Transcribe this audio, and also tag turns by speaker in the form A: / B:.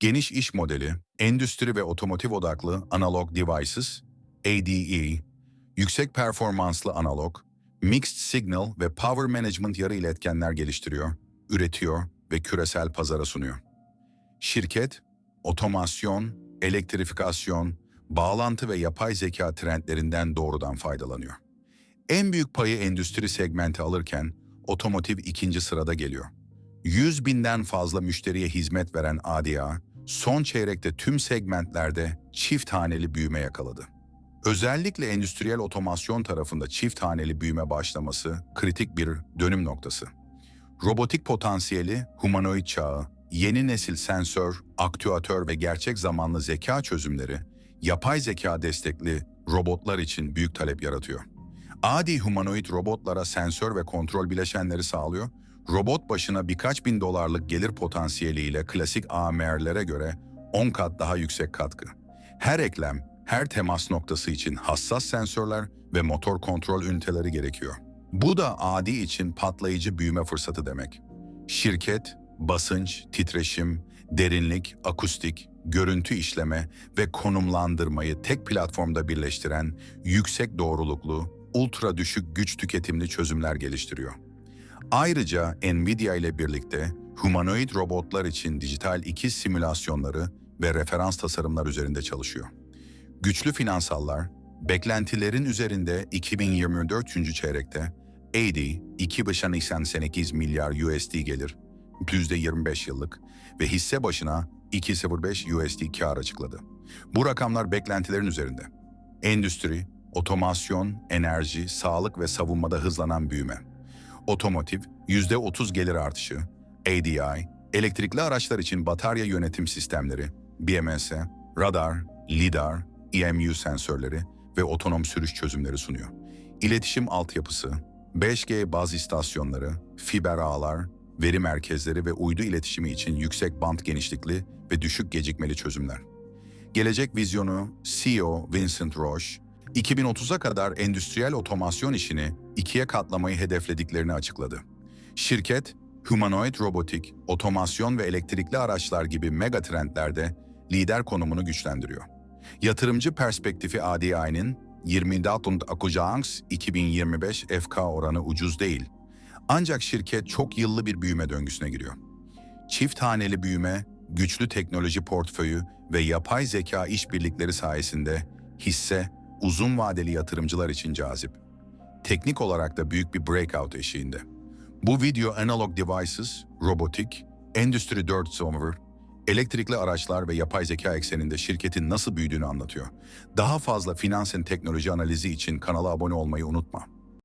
A: Geniş iş modeli, endüstri ve otomotiv odaklı Analog Devices, ADE, yüksek performanslı analog, mixed signal ve power management yarı iletkenler geliştiriyor, üretiyor ve küresel pazara sunuyor. Şirket, otomasyon, elektrifikasyon, bağlantı ve yapay zeka trendlerinden doğrudan faydalanıyor. En büyük payı endüstri segmenti alırken otomotiv ikinci sırada geliyor. 100 binden fazla müşteriye hizmet veren ADA, son çeyrekte tüm segmentlerde çift haneli büyüme yakaladı. Özellikle endüstriyel otomasyon tarafında çift haneli büyüme başlaması kritik bir dönüm noktası. Robotik potansiyeli, humanoid çağı, yeni nesil sensör, aktüatör ve gerçek zamanlı zeka çözümleri, yapay zeka destekli robotlar için büyük talep yaratıyor. Adi humanoid robotlara sensör ve kontrol bileşenleri sağlıyor, robot başına birkaç bin dolarlık gelir potansiyeliyle klasik AMR'lere göre 10 kat daha yüksek katkı. Her eklem, her temas noktası için hassas sensörler ve motor kontrol üniteleri gerekiyor. Bu da Adi için patlayıcı büyüme fırsatı demek. Şirket, basınç, titreşim, derinlik, akustik, görüntü işleme ve konumlandırmayı tek platformda birleştiren yüksek doğruluklu, ultra düşük güç tüketimli çözümler geliştiriyor. Ayrıca Nvidia ile birlikte humanoid robotlar için dijital ikiz simülasyonları ve referans tasarımlar üzerinde çalışıyor. Güçlü finansallar, beklentilerin üzerinde 2024 3. çeyrekte AD 2,88 milyar USD gelir, %25 yıllık ve hisse başına 2,05 USD kar açıkladı. Bu rakamlar beklentilerin üzerinde. Endüstri, otomasyon, enerji, sağlık ve savunmada hızlanan büyüme. Otomotiv, %30 gelir artışı, ADI, elektrikli araçlar için batarya yönetim sistemleri, BMS, radar, lidar, EMU sensörleri ve otonom sürüş çözümleri sunuyor. İletişim altyapısı, 5G baz istasyonları, fiber ağlar, veri merkezleri ve uydu iletişimi için yüksek band genişlikli ve düşük gecikmeli çözümler. Gelecek vizyonu CEO Vincent Roche, 2030'a kadar endüstriyel otomasyon işini ikiye katlamayı hedeflediklerini açıkladı. Şirket, humanoid robotik, otomasyon ve elektrikli araçlar gibi mega trendlerde lider konumunu güçlendiriyor. Yatırımcı perspektifi ADI'nin 24 Akujans 2025 FK oranı ucuz değil. Ancak şirket çok yıllı bir büyüme döngüsüne giriyor. Çift haneli büyüme, güçlü teknoloji portföyü ve yapay zeka işbirlikleri sayesinde hisse uzun vadeli yatırımcılar için cazip. Teknik olarak da büyük bir breakout eşiğinde. Bu video Analog Devices, robotik, Endüstri 4.0, elektrikli araçlar ve yapay zeka ekseninde şirketin nasıl büyüdüğünü anlatıyor. Daha fazla finans ve teknoloji analizi için kanala abone olmayı unutma.